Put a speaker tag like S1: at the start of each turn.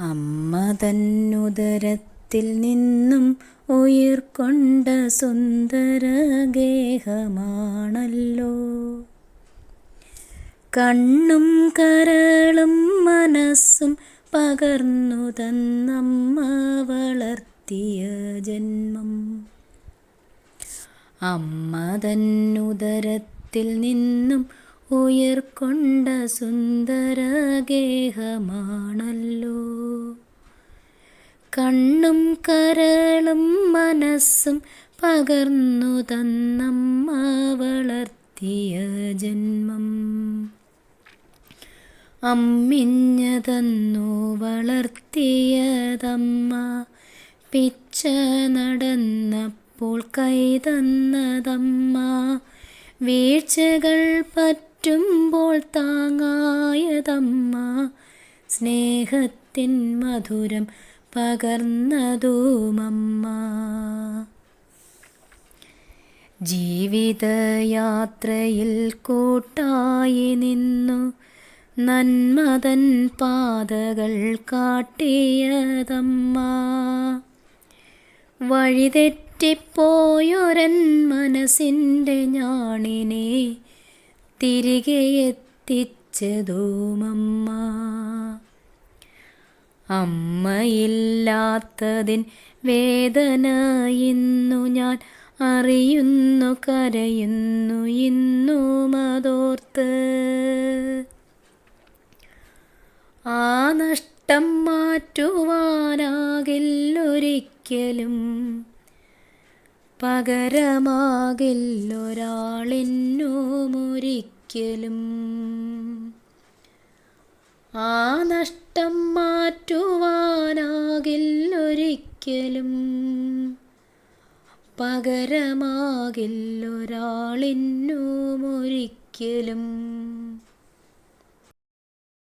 S1: അമ്മ തന്നുദരത്തിൽ നിന്നും ഉയർക്കൊണ്ട സുന്ദര ഗേഹമാണല്ലോ. കണ്ണും കരളും മനസ്സും പകർന്നു തന്നമ്മ വളർത്തിയ ജന്മം. അമ്മ തന്നുദരത്തിൽ നിന്നും ഉയർക്കൊണ്ട സുന്ദരഗേഹമാണല്ലോ. കണ്ണും കരളും മനസ്സും പകർന്നു തന്നമ്മ വളർത്തിയ ജന്മം. അമ്മിഞ്ഞ തന്നു വളർത്തിയതമ്മ. പിച്ച നടന്നപ്പോൾ കൈ തന്നതമ്മ. വീഴ്ചകൾ പറ്റുമ്പോൾ താങ്ങായതമ്മ സ്നേഹത്തിൻ മധുരം പകർന്നതുമമ്മ. ജീവിതയാത്രയിൽ കൂട്ടായി നിന്നു നന്മതൻ പാതകൾ കാട്ടിയതമ്മ. വഴിതെറ്റിപ്പോയൊരൻ മനസ്സിന്റെ ഞാണിനെ തിരികെ എത്തിച്ചതോമമ്മ. അമ്മയില്ലാത്തതിൻ വേദന ഇന്നു ഞാൻ അറിയുന്നു കരയുന്നു ഇന്നു മതോർത്ത് ആ നഷ്ടം മാറ്റുവാനാകില്ലൊരിക്കലും. പകരമാകില്ലൊരാളിന്നുമൊരിക്കലും. ആ നഷ്ടം മാറ്റുവാനാകില്ലൊരിക്കലും. പകരമാകില്ലൊരാളിന്നുമൊരിക്കലും.